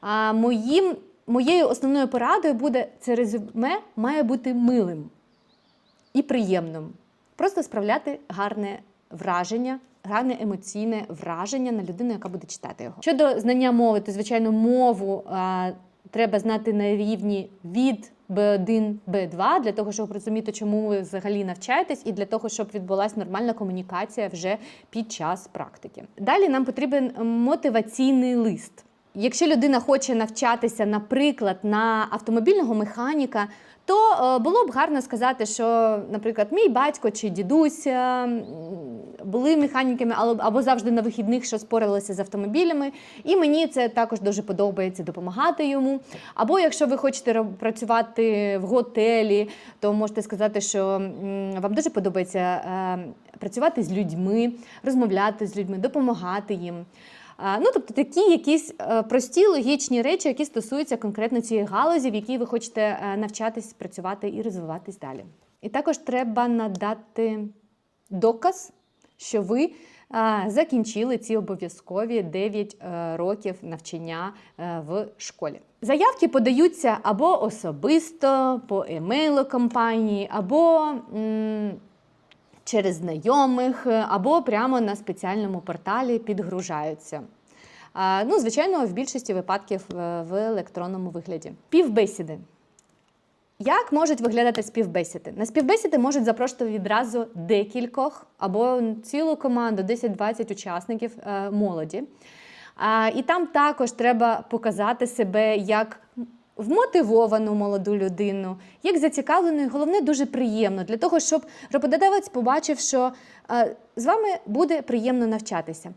А моїм, моєю основною порадою буде це резюме має бути милим і приємним. Просто справляти гарне враження, гарне емоційне враження на людину, яка буде читати його. Щодо знання мови, то звичайно мову а, треба знати на рівні від B1, B2, для того, щоб розуміти, чому ви взагалі навчаєтесь, і для того, щоб відбулася нормальна комунікація вже під час практики. Далі нам потрібен мотиваційний лист. Якщо людина хоче навчатися, наприклад, на автомобільного механіка, то е, було б гарно сказати, що, наприклад, мій батько чи дідусь е, були механіками або завжди на вихідних, що спорилися з автомобілями, і мені це також дуже подобається допомагати йому. Або якщо ви хочете працювати в готелі, то можете сказати, що вам дуже подобається е, працювати з людьми, розмовляти з людьми, допомагати їм. Ну, тобто такі якісь е, прості логічні речі, які стосуються конкретно цієї галузі, в якій ви хочете е, навчатись, працювати і розвиватись далі. І також треба надати доказ, що ви е, закінчили ці обов'язкові 9 е, років навчання в школі. Заявки подаються або особисто по емейлу компанії, або м, через знайомих, е, або прямо на спеціальному порталі підгружаються. Ну, звичайно, в більшості випадків е, в електронному вигляді. Півбесіди. Як можуть виглядати співбесіди? На співбесіди можуть запрошувати відразу декількох або цілу команду, 10-20 учасників е, молоді. І там також треба показати себе як вмотивовану молоду людину, як зацікавлену, і головне дуже приємно для того, щоб роботодавець побачив, що е, з вами буде приємно навчатися.